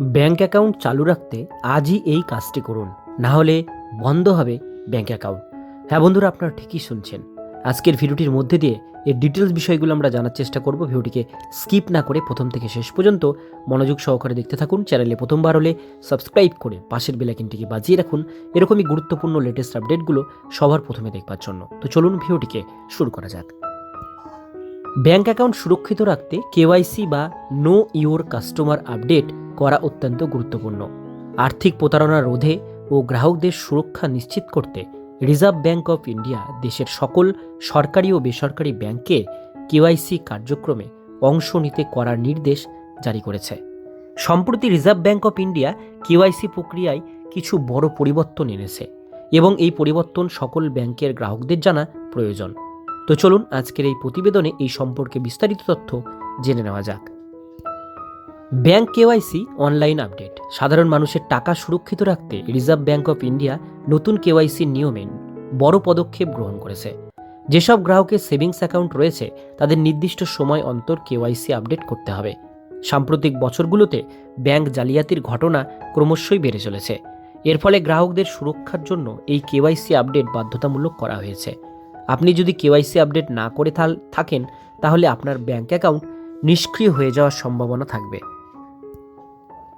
Bank account চালু রাখতে আজই এই কাজটি করুন। না হলে বন্ধ হবে ব্যাঙ্ক অ্যাকাউন্ট। হ্যাঁ বন্ধুরা, আপনারা ঠিকই শুনছেন। আজকের ভিডিওটির মধ্যে দিয়ে এর ডিটেলস বিষয়গুলো আমরা জানার চেষ্টা করব। ভিডিওটিকে স্কিপ না করে প্রথম থেকে শেষ পর্যন্ত মনোযোগ সহকারে দেখতে থাকুন। চ্যানেলে প্রথমবার হলে সাবস্ক্রাইব করে পাশের বেলাকিনটিকে বাজিয়ে রাখুন। এরকমই গুরুত্বপূর্ণ লেটেস্ট আপডেটগুলো সবার প্রথমে দেখবার জন্য। তো চলুন ভিডিওটিকে শুরু করা যাক। ব্যাঙ্ক অ্যাকাউন্ট সুরক্ষিত রাখতে কেওয়াইসি বা নো ইওর কাস্টমার আপডেট করা অত্যন্ত গুরুত্বপূর্ণ। আর্থিক প্রতারণা রোধে ও গ্রাহকদের সুরক্ষা নিশ্চিত করতে রিজার্ভ ব্যাঙ্ক অফ ইন্ডিয়া দেশের সকল সরকারি ও বেসরকারি ব্যাংকে কেওয়াইসি কার্যক্রমে অংশ নিতে করার নির্দেশ জারি করেছে। সম্প্রতি reserve bank of India KYC প্রক্রিয়ায় কিছু বড় পরিবর্তন এনেছে এবং এই পরিবর্তন সকল ব্যাংকের গ্রাহকদের জানা প্রয়োজন। তো চলুন আজকের এই প্রতিবেদনে এই সম্পর্কে বিস্তারিত তথ্য জেনে নেওয়া যাক। Bank KYC online update. সাধারণ মানুষের টাকা সুরক্ষিত রাখতে রিজার্ভ ব্যাংক অফ ইন্ডিয়া নতুন কেওয়াইসি নিয়মে বড় পদক্ষেপ গ্রহণ করেছে। যেসব গ্রাহকের সেভিংস অ্যাকাউন্ট রয়েছে, তাদের নির্দিষ্ট সময় অন্তর কেওয়াইসি আপডেট করতে হবে। সাম্প্রতিক বছরগুলোতে ব্যাংক জালিয়াতির ঘটনা ক্রমশই বেড়ে চলেছে। এর ফলে গ্রাহকদের সুরক্ষার জন্য এই কেওয়াইসি আপডেট বাধ্যতামূলক করা হয়েছে। আপনি যদি কেওয়াইসি আপডেট না করে থাকেন, তাহলে আপনার ব্যাঙ্ক অ্যাকাউন্ট নিষ্ক্রিয় হয়ে যাওয়ার সম্ভাবনা থাকবে।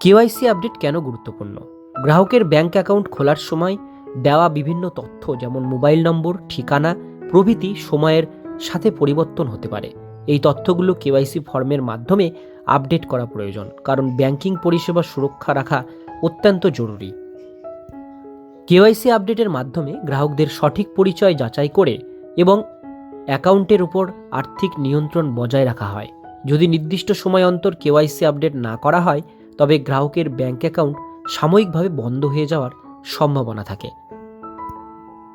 কেওয়াইসি আপডেট কেন গুরুত্বপূর্ণ? গ্রাহকের ব্যাঙ্ক অ্যাকাউন্ট খোলার সময় দেওয়া বিভিন্ন তথ্য, যেমন মোবাইল নম্বর ঠিকানা, প্রভৃতি সময়ের সাথে পরিবর্তন হতে পারে। এই তথ্যগুলো কেওয়াইসি ফর্মের মাধ্যমে আপডেট করা প্রয়োজন, কারণ ব্যাংকিং পরিষেবা সুরক্ষা রাখা অত্যন্ত জরুরি। কেওয়াইসি আপডেটের মাধ্যমে গ্রাহকদের সঠিক পরিচয় যাচাই করে এবং অ্যাকাউন্টের উপর আর্থিক নিয়ন্ত্রণ বজায় রাখা হয়। যদি নির্দিষ্ট সময় অন্তর কেওয়াইসি আপডেট না করা হয়, তবে গ্রাহকের ব্যাঙ্ক অ্যাকাউন্ট সাময়িকভাবে বন্ধ হয়ে যাওয়ার সম্ভাবনা থাকে।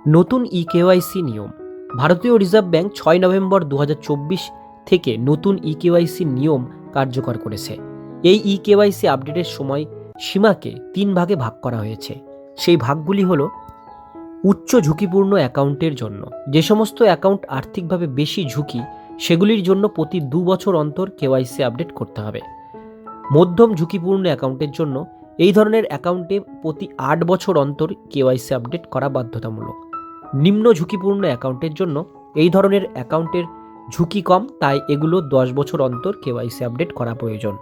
নতুন ই কেওয়াইসি নিয়ম। ভারতীয় রিজার্ভ ব্যাংক ছয় নভেম্বর দু হাজার চব্বিশ থেকে নতুন ই কেওয়াইসি নিয়ম কার্যকর করেছে। এই ই কেওয়াইসি আপডেটের সময় সীমাকে তিন ভাগে ভাগ করা হয়েছে। সেই ভাগগুলি হলো উচ্চ ঝুঁকিপূর্ণ অ্যাকাউন্টের জন্য। যে সমস্ত অ্যাকাউন্ট আর্থিকভাবে বেশি ঝুঁকি, সেগুলির জন্য প্রতি দু বছর অন্তর কেওয়াইসি আপডেট করতে হবে। মধ্যম ঝুঁকিপূর্ণ অ্যাকাউন্টের জন্য এই ধরনের অ্যাকাউন্টে প্রতি আট বছর অন্তর কেওয়াইসি আপডেট করা বাধ্যতামূলক। নিম্ন ঝুঁকিপূর্ণ অ্যাকাউন্টের জন্য এই ধরনের অ্যাকাউন্টের ঝুঁকি কম, তাই এগুলো দশ বছর অন্তর কেওয়াইসি আপডেট করা প্রয়োজন।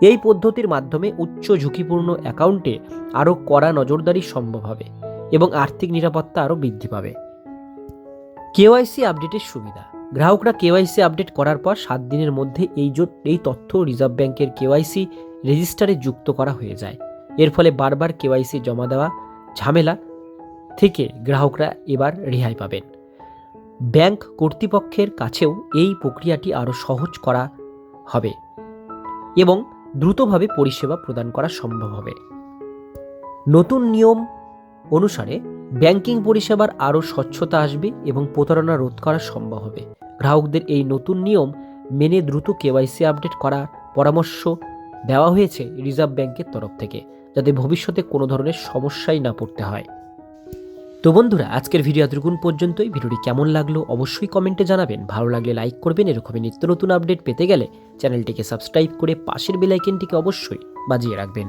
এই পদ্ধতির মাধ্যমে উচ্চ ঝুঁকিপূর্ণ অ্যাকাউন্টে আরও কড়া নজরদারি সম্ভব হবে। এবং আর্থিক নিরাপত্তা আরও বৃদ্ধি পাবে। কেওয়াইসি আপডেটের সুবিধা। গ্রাহকরা কেওয়াইসি আপডেট করার পর সাত দিনের মধ্যে এই জো- এই তথ্য রিজার্ভ ব্যাংকের কেওয়াইসি রেজিস্টারে যুক্ত করা হয়ে যায়। এর ফলে বারবার কেওয়াইসি জমা দেওয়া ঝামেলা থেকে গ্রাহকরা এবার রেহাই পাবেন। ব্যাংক কর্তৃপক্ষের কাছেও এই প্রক্রিয়াটি আরও সহজ করা হবে এবং দ্রুতভাবে পরিষেবা প্রদান করা সম্ভব হবে। নতুন নিয়ম অনুসারে, ব্যাংকিং পরিষেবার আরও স্বচ্ছতা আসবে এবং প্রতারণা রোধ করা সম্ভব হবে। গ্রাহকদের এই নতুন নিয়ম মেনে দ্রুত কেওয়াইসি আপডেট করার পরামর্শ দেওয়া হয়েছে রিজার্ভ ব্যাংকের তরফ থেকে, যাতে ভবিষ্যতে কোনো ধরনের সমস্যাই না পড়তে হয়। তো বন্ধুরা, আজকের ভিডিও এতটুকুন পর্যন্তই। ভিডিওটি কেমন লাগল অবশ্যই কমেন্টে জানাবেন। ভালো লাগলে লাইক করবেন। এরকমই নিত্য নতুন আপডেট পেতে গেলে চ্যানেলটিকে সাবস্ক্রাইব করে পাশের বেলাইকেনটিকে অবশ্যই বাজিয়ে রাখবেন।